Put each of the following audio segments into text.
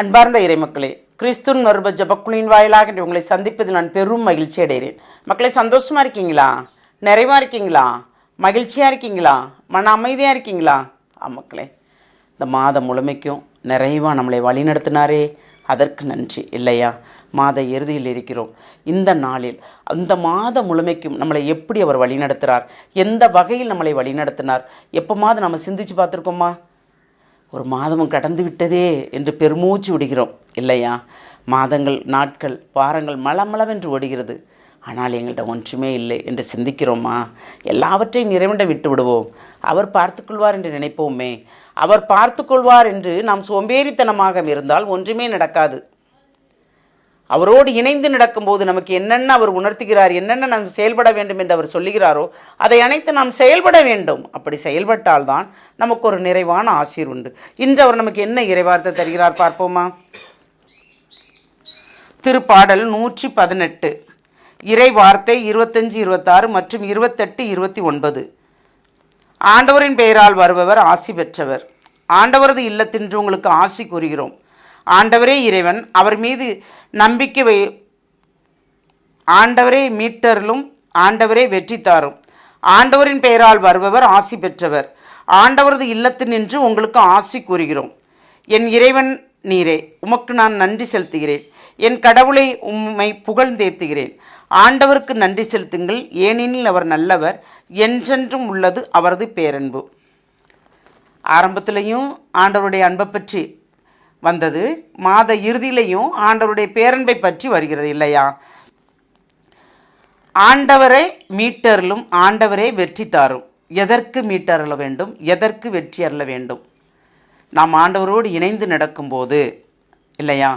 அன்பார்ந்த இறைமக்களே கிறிஸ்துன் மறுப ஜபக்குழியின் வாயிலாக உங்களை சந்திப்பது நான் பெரும் மகிழ்ச்சி அடைகிறேன். மக்களே சந்தோஷமாக இருக்கீங்களா? நிறைவாக இருக்கீங்களா? மகிழ்ச்சியாக இருக்கீங்களா? மன அமைதியாக இருக்கீங்களா? ஆ மக்களே இந்த மாதம் முழுமைக்கும் நிறைவாக நம்மளை வழிநடத்தினாரே. அதற்கு நன்றி இல்லையா? மாத இறுதியில் இருக்கிறோம். இந்த நாளில் அந்த மாத முழுமைக்கும் நம்மளை எப்படி அவர் வழிநடத்துகிறார் எந்த வகையில் நம்மளை வழிநடத்தினார்? எப்போமாவது நம்ம சிந்திச்சு பார்த்துருக்கோமா? ஒரு மாதமும் கடந்து விட்டதே என்று பெருமூச்சு விடுகிறோம் இல்லையா? மாதங்கள் நாட்கள் வாரங்கள் மளமளவென்று ஓடுகிறது. ஆனால் எங்கள்கிட்ட ஒன்றுமே இல்லை என்று சிந்திக்கிறோமா? எல்லாவற்றையும் நிறைவண்ட விட்டு விடுவோம். அவர் பார்த்துக்கொள்வார் என்று நினைப்போமே. அவர் பார்த்துக்கொள்வார் என்று நாம் சோம்பேறித்தனமாக இருந்தால் ஒன்றுமே நடக்காது. அவரோடு இணைந்து நடக்கும்போது நமக்கு என்னென்ன அவர் உணர்த்துகிறார் என்னென்ன நாம் செயல்பட வேண்டும் என்று அவர் சொல்லுகிறாரோ அதை அனைத்து நாம் செயல்பட வேண்டும். அப்படி செயல்பட்டால்தான் நமக்கு ஒரு நிறைவான ஆசீர் உண்டு. இன்று அவர் நமக்கு என்ன இறைவார்த்தை தருகிறார் பார்ப்போமா? திருப்பாடல் நூற்றி பதினெட்டு இறை வார்த்தை இருபத்தஞ்சு இருபத்தாறு மற்றும் இருபத்தெட்டு இருபத்தி ஒன்பது. ஆண்டவரின் பெயரால் வருபவர் ஆசி பெற்றவர். ஆண்டவரது இல்லத்தின்று உங்களுக்கு ஆசி கூறுகிறோம். ஆண்டவரே இறைவன் அவர் மீது நம்பிக்கை வை ஆண்டவரே மீட்டரிலும் ஆண்டவரே வெற்றி தாரும். ஆண்டவரின் பெயரால் வருபவர் ஆசி பெற்றவர். ஆண்டவரது இல்லத்து நின்று உங்களுக்கு ஆசி கூறுகிறோம். என் இறைவன் நீரே உமக்கு நான் நன்றி செலுத்துகிறேன். என் கடவுளை உம்மை புகழ்ந்தேத்துகிறேன். ஆண்டவருக்கு நன்றி செலுத்துங்கள். ஏனெனில் அவர் நல்லவர் என்றென்றும் உள்ளது அவரது பேரன்பு. ஆரம்பத்திலையும் ஆண்டவருடைய அன்பை பற்றி வந்தது. மாத இறுதியிலையும் ஆண்டவருடைய பேரன்பை பற்றி வருகிறது இல்லையா? ஆண்டவரை மீட்டருளும் ஆண்டவரே வெற்றி தாரும். எதற்கு மீட்டருள வேண்டும்? எதற்கு வெற்றி அருள வேண்டும்? நாம் ஆண்டவரோடு இணைந்து நடக்கும்போது இல்லையா?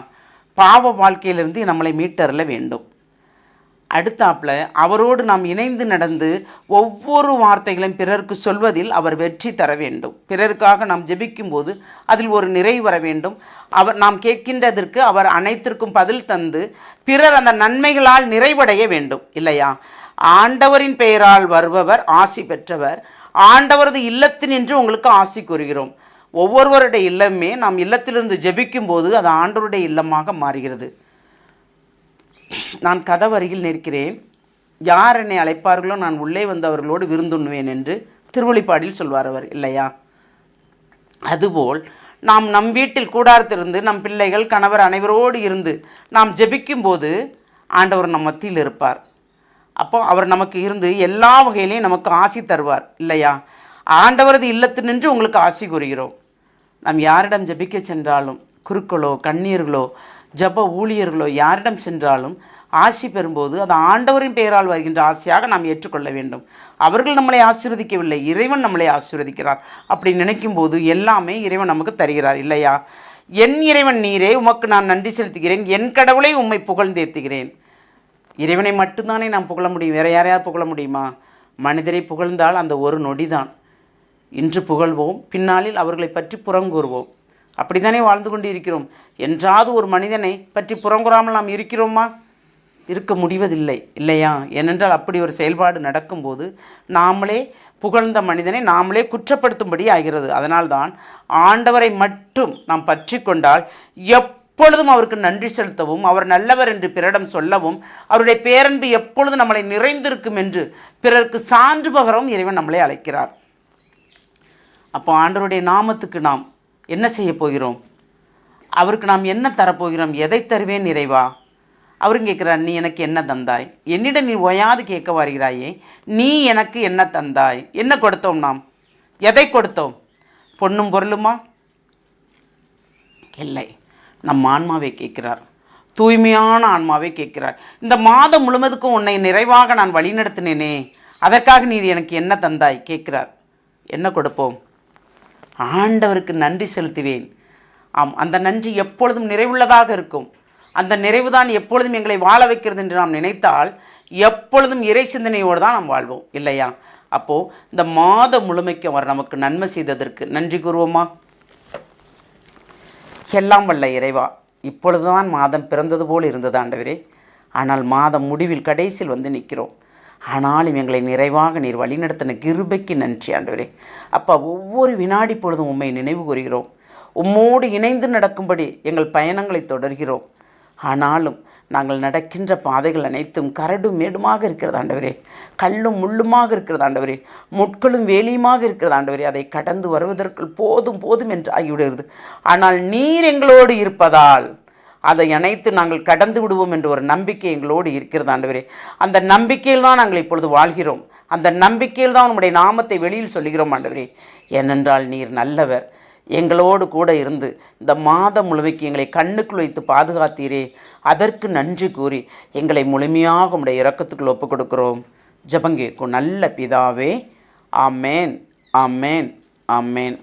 பாவ வாழ்க்கையிலிருந்து நம்மளை மீட்டருள வேண்டும். அடுத்தாப்புல அவரோடு நாம் இணைந்து நடந்து ஒவ்வொரு வார்த்தைகளையும் பிறருக்கு சொல்வதில் அவர் வெற்றி தர வேண்டும். பிறருக்காக நாம் ஜெபிக்கும்போது அதில் ஒரு நிறைவு வர வேண்டும். அவர் நாம் கேட்கின்றதற்கு அவர் அனைத்திற்கும் பதில் தந்து பிறர் அந்த நன்மைகளால் நிறைவடைய வேண்டும். இல்லையா? ஆண்டவரின் பெயரால் வருபவர் ஆசி பெற்றவர். ஆண்டவரது இல்லத்தினின்று உங்களுக்கு ஆசி கூறுகிறோம். ஒவ்வொருவருடைய இல்லமே நாம் இல்லத்திலிருந்து ஜெபிக்கும்போது அது ஆண்டவருடைய இல்லமாக மாறுகிறது. நான் கதவருகில் நிற்கிறேன். யார் என்னை அழைப்பார்களோ நான் உள்ளே வந்து அவர்களோடு விருந்துண்ணுவேன் என்று திருவழிப்பாடில் சொல்வார் அவர் இல்லையா? அதுபோல் நாம் நம் வீட்டில் கூடாரத்திலிருந்து நம் பிள்ளைகள் கணவர் அனைவரோடு இருந்து நாம் ஜெபிக்கும்போது ஆண்டவர் நம் மத்தியில் இருப்பார். அப்போ அவர் நமக்கு இருந்து எல்லா வகையிலையும் நமக்கு ஆசி தருவார் இல்லையா? ஆண்டவரது இல்லத்து நின்று உங்களுக்கு ஆசி கூறுகிறோம். நாம் யாரிடம் ஜெபிக்க சென்றாலும் குருக்களோ கண்ணீர்களோ ஜப ஊழியர்களோ யாரிடம் சென்றாலும் ஆசி பெறும்போது அது ஆண்டவரின் பெயரால் வருகின்ற ஆசையாக நாம் ஏற்றுக்கொள்ள வேண்டும். அவர்கள் நம்மளை ஆசீர்வதிக்கவில்லை இறைவன் நம்மளை ஆசீர்வதிக்கிறார் அப்படி நினைக்கும் போது எல்லாமே இறைவன் நமக்கு தருகிறார் இல்லையா? என் இறைவன் நீரே உமக்கு நான் நன்றி செலுத்துகிறேன் என் கடவுளை உம்மை புகழ்ந்தேத்துகிறேன் இறைவனை மட்டும்தானே நாம் புகழ முடியும் வேற யாரையாவது புகழ முடியுமா? மனிதரை புகழ்ந்தால் அந்த ஒரு நொடிதான். இன்று புகழ்வோம் பின்னாளில் அவர்களை பற்றி புறங்கூறுவோம். அப்படித்தானே வாழ்ந்து கொண்டு இருக்கிறோம் என்றாவது ஒரு மனிதனை பற்றி புறங்கூறாமல் நாம் இருக்கிறோமா? இருக்க முடிவதில்லை இல்லையா? ஏனென்றால் அப்படி ஒரு செயல்பாடு நடக்கும்போது நாமளே புகழ்ந்த மனிதனை நாமளே குற்றப்படுத்தும்படி ஆகிறது. அதனால்தான் ஆண்டவரை மட்டும் நாம் பற்றி கொண்டால் எப்பொழுதும் அவருக்கு நன்றி செலுத்தவும் அவர் நல்லவர் என்று பிறரிடம் சொல்லவும் அவருடைய பேரன்பு எப்பொழுதும் நம்மளை நிறைந்திருக்கும் என்று பிறருக்கு சான்று பகரவும் இறைவன் நம்மளை அழைக்கிறார். அப்போ ஆண்டவருடைய நாமத்துக்கு நாம் என்ன செய்ய போகிறோம்? அவருக்கு நாம் என்ன தரப்போகிறோம்? எதை தருவேன் நிறைவா அவரும் கேட்குறார் நீ எனக்கு என்ன தந்தாய்? என்னிடம் நீ ஓயாது கேட்க வருகிறாயே நீ எனக்கு என்ன தந்தாய்? என்ன கொடுத்தோம் நாம்? எதை கொடுத்தோம்? பொண்ணும் பொருளுமா? இல்லை. நம் ஆன்மாவை கேட்கிறார். தூய்மையான ஆன்மாவை கேட்கிறார். இந்த மாதம் முழுவதுக்கும் உன்னை நிறைவாக நான் வழிநடத்தினேனே அதற்காக நீ எனக்கு என்ன தந்தாய்? கேட்கிறார். என்ன கொடுப்போம்? ஆண்டவருக்கு நன்றி செலுத்துவேன். ஆம் அந்த நன்றி எப்பொழுதும் நிறைவுள்ளதாக இருக்கும். அந்த நிறைவு தான் எப்பொழுதும் எங்களை வாழ வைக்கிறது என்று நாம் நினைத்தால் எப்பொழுதும் இறை சிந்தனையோடு தான் நாம் வாழ்வோம் இல்லையா? அப்போது இந்த மாதம் முழுமைக்கு அவர் நமக்கு நன்மை செய்ததற்கு நன்றி கூறுவோமா? எல்லாம் வல்ல இறைவா இப்பொழுதுதான் மாதம் பிறந்தது போல் இருந்தது ஆண்டவரே. ஆனால் மாதம் முடிவில் கடைசியில் வந்து நிற்கிறோம். ஆனாலும் எங்களை நிறைவாக நீர் வழிநடத்தின கிருபைக்கு நன்றி ஆண்டவரே. அப்பா ஒவ்வொரு வினாடி பொழுதும் உண்மை நினைவு கூறுகிறோம். உம்மோடு இணைந்து நடக்கும்படி எங்கள் பயணங்களை தொடர்கிறோம். ஆனாலும் நாங்கள் நடக்கின்ற பாதைகள் அனைத்தும் கரடும் மேடுமாக இருக்கிறது ஆண்டவரே. கல்லும் முள்ளுமாக இருக்கிறது ஆண்டவரே. முட்களும் வேலியுமாக இருக்கிறது ஆண்டவரே. அதை கடந்து வருவதற்குள் போதும் போதும் என்று ஆகிவிடுகிறது. ஆனால் நீர் எங்களோடு இருப்பதால் அதை அனைத்து நாங்கள் கடந்து விடுவோம் என்ற ஒரு நம்பிக்கை எங்களோடு இருக்கிறது ஆண்டவரே. அந்த நம்பிக்கையில் தான் நாங்கள் இப்பொழுது வாழ்கிறோம். அந்த நம்பிக்கையில் தான் உம்முடைய நாமத்தை வெளியில் சொல்லுகிறோம் ஆண்டவரே. ஏனென்றால் நீர் நல்லவர். எங்களோடு கூட இருந்து இந்த மாதம் முழுமைக்கு எங்களை கண்ணுக்குள் வைத்து பாதுகாத்தீரே. அதற்கு நன்றி கூறி எங்களை முழுமையாக உடைய இறக்கத்துக்குள் ஒப்புக் கொடுக்கிறோம் ஜபங்கேக்கும் நல்ல பிதாவே. ஆமேன். ஆமேன். ஆமேன்.